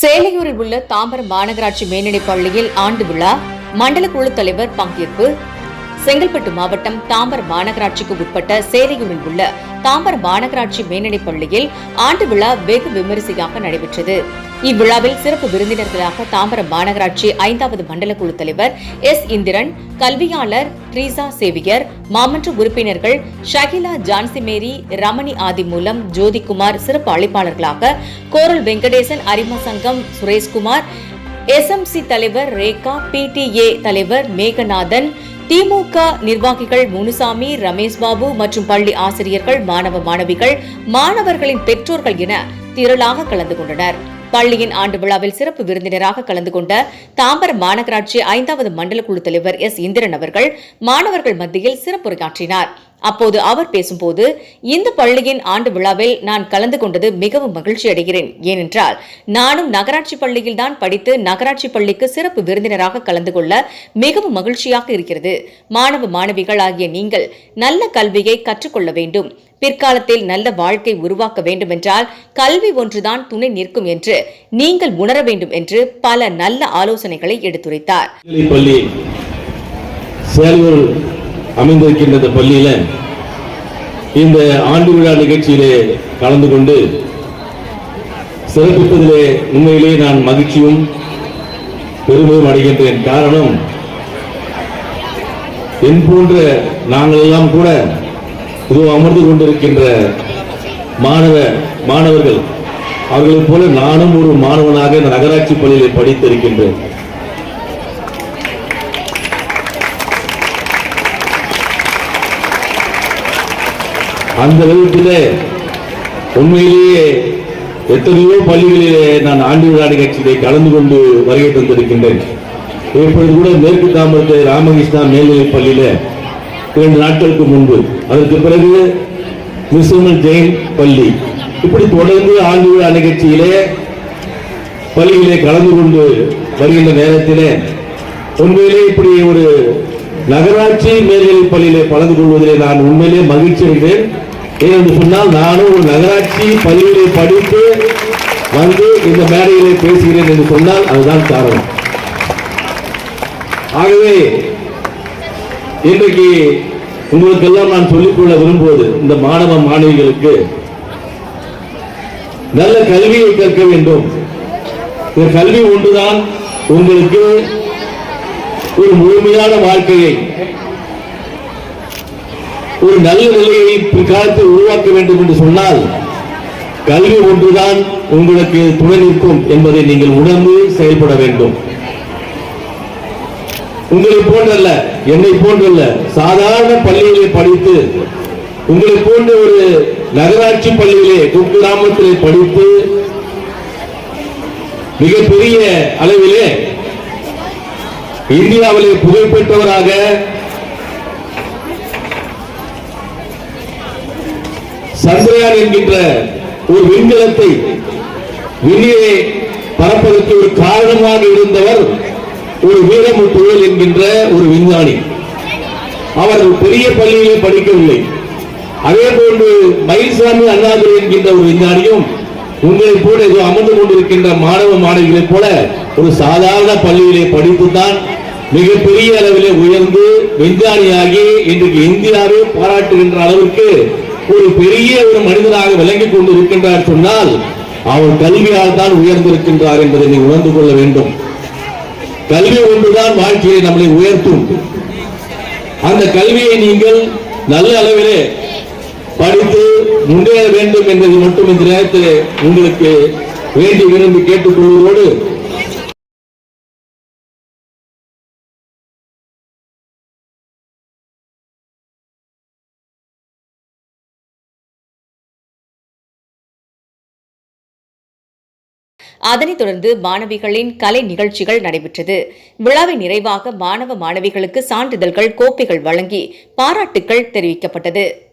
சேலையூரில் உள்ள தாம்பரம் மாநகராட்சி மேல்நிலைப் பள்ளியில் ஆண்டு விழா மண்டல குழு தலைவர் பங்கேற்பு. செங்கல்பட்டு மாவட்டம் தாம்பரம் மாநகராட்சிக்கு உட்பட்ட சேலையூரில் உள்ள தாம்பரம் மாநகராட்சி மேல்நிலைப் பள்ளியில் ஆண்டு விழா வெகு விமரிசையாக நடைபெற்றது. இவ்விழாவில் சிறப்பு விருந்தினர்களாக தாம்பரம் மாநகராட்சி ஐந்தாவது மண்டல குழு தலைவர் எஸ். இந்திரன் கல்வியாளர் ட்ரீசா சேவியர் மாமன்ற உறுப்பினர்கள் ஷகிலா ஜான்சி மேரி ரமணி ஆதி மூலம் ஜோதிகுமார் சிறப்பு அழைப்பாளர்களாக கோரல் வெங்கடேசன் அரிம சங்கம் சுரேஷ்குமார் எஸ்எம்சி தலைவர் ரேகா பிடிஏ தலைவர் மேகநாதன் திமுக நிர்வாகிகள் முனுசாமி ரமேஷ் பாபு மற்றும் பள்ளி ஆசிரியர்கள் மாணவ மாணவிகள் மாணவர்களின் பெற்றோர்கள் என திரளாக கலந்து கொண்டனர். பள்ளியின் ஆண்டு விழாவில் சிறப்பு விருந்தினராக கலந்து கொண்ட தாம்பரம் மாநகராட்சி ஐந்தாவது மண்டல குழு தலைவர் எஸ் இந்திரன் அவர்கள் மாணவர்கள் மத்தியில் சிறப்புரையாற்றினார். அப்போது அவர் பேசும்போது இந்த பள்ளியின் ஆண்டு விழாவில் நான் கலந்து கொண்டது மிகவும் மகிழ்ச்சி அடைகிறேன். ஏனென்றால் நானும் நகராட்சி பள்ளியில் தான் படித்து நகராட்சி பள்ளிக்கு சிறப்பு விருந்தினராக கலந்து கொள்ள மிகவும் மகிழ்ச்சியாக இருக்கிறது. மாணவ மாணவிகள் ஆகிய நீங்கள் நல்ல கல்வியை கற்றுக்கொள்ள வேண்டும். பிற்காலத்தில் நல்ல வாழ்க்கை உருவாக்க வேண்டுமென்றால் கல்வி ஒன்றுதான் துணை நிற்கும் என்று நீங்கள் உணர வேண்டும் என்று பல நல்ல ஆலோசனைகளை எடுத்துரைத்தார். அமைந்திருக்கின்ற இந்த பள்ளியில. இந்த ஆண்டு விழா நிகழ்ச்சியிலே கலந்து கொண்டு சிறப்பிப்பதிலே உண்மையிலே நான் மகிழ்ச்சியும் பெருமையும் அடைகின்றேன். காரணம் என் போன்ற நாங்கள் எல்லாம் கூட இதோ அமர்ந்து கொண்டிருக்கின்ற மாணவ மாணவர்கள் அவர்களைப் போல நானும் ஒரு மாணவனாக இந்த நகராட்சி பள்ளியிலே படித்திருக்கின்றேன். அந்த விதத்திலே உண்மையிலேயே எத்தனையோ பள்ளிகளிலே நான் ஆண்டு விழா நிகழ்ச்சியிலே கலந்து கொண்டு வருகை தந்திருக்கின்றேன். இப்பொழுது கூட மேற்கு தாம்பரத்தை ராமகிருஷ்ணா மேல்நிலைப் பள்ளியில இரண்டு நாட்களுக்கு முன்பு. அதற்கு பிறகு மிஸ்ஸுமல் ஜெயின் பள்ளி. இப்படி தொடர்ந்து ஆண்டு விழா நிகழ்ச்சியிலே பள்ளியிலே கலந்து கொண்டு வருகின்ற நேரத்திலே உண்மையிலே இப்படி ஒரு நகராட்சி மேல்நிலைப் பள்ளியிலே கலந்து கொள்வதிலே நான் உண்மையிலே மகிழ்ச்சி அடைகிறேன். ஏனென்று சொன்னால் நானும் ஒரு நகராட்சி பள்ளியிலே படித்து வந்து இந்த மேடையிலே பேசுகிறேன் என்று சொன்னால் அதுதான் காரணம். ஆகவே இன்றைக்கு உங்களுக்கெல்லாம் நான் சொல்லிக்கொள்ள விரும்புவது இந்த மாணவ மாணவிகளுக்கு நல்ல கல்வியை கற்க வேண்டும். இந்த கல்வி ஒன்றுதான் உங்களுக்கு ஒரு முழுமையான வாழ்க்கையை ஒரு நல்ல நிலையை பிற்காலத்தில் உருவாக்க வேண்டும் என்று சொன்னால் கல்வி ஒன்றுதான் உங்களுக்கு துணை நிற்கும் என்பதை நீங்கள் உணர்ந்து செயல்பட வேண்டும். உங்களை போன்றல்ல என்னை போன்றல்ல சாதாரண பள்ளியிலே படித்து உங்களை போன்ற ஒரு நகராட்சி பள்ளியிலே குக்கிராமத்திலே படித்து மிகப்பெரிய அளவிலே இந்தியாவிலே புகழ்பெற்றவராக சந்திரயான் என்கின்ற ஒரு விண்கலத்தை விண்ணிலே பறப்பதற்கு ஒரு காரணமாக இருந்தவர் ஒரு வீரமுத்துவேல் என்கின்ற ஒரு விஞ்ஞானி. அவர் பெரிய பள்ளியிலே படிக்கவில்லை. அதே போன்று மயில்சாமி அண்ணாதுரை என்கின்ற ஒரு விஞ்ஞானியும் உங்களை போல ஏதோ அமர்ந்து கொண்டிருக்கின்ற மாணவ மாணவிகளைப் போல ஒரு சாதாரண பள்ளியிலே படித்துத்தான் மிகப்பெரிய அளவிலே உயர்ந்து விஞ்ஞானியாகி இன்றைக்கு இந்தியாவே பாராட்டுகின்ற அளவிற்கு ஒரு பெரிய ஒரு மனிதனாக விளங்கிக் கொண்டு இருக்கின்றார் சொன்னால் அவர் கல்வியால் தான் உயர்ந்திருக்கின்றார் என்பதை நீ உணர்ந்து கொள்ள வேண்டும். கல்வி ஒன்றுதான் வாழ்க்கையை நம்மளை உயர்த்தும். அந்த கல்வியை நீங்கள் நல்ல அளவிலே படித்து முன்னேற வேண்டும் என்பது மட்டும் இந்த நேரத்தில் உங்களுக்கு வேண்டி விரும்பி கேட்டுக்கொள்வதோடு அதனைத் தொடர்ந்து மாணவிகளின் கலை நிகழ்ச்சிகள் நடைபெற்றது. விழாவின் நிறைவாக மாணவ மாணவிகளுக்கு சான்றிதழ்கள் கோப்பைகள் வழங்கி பாராட்டுக்கள் தெரிவிக்கப்பட்டது.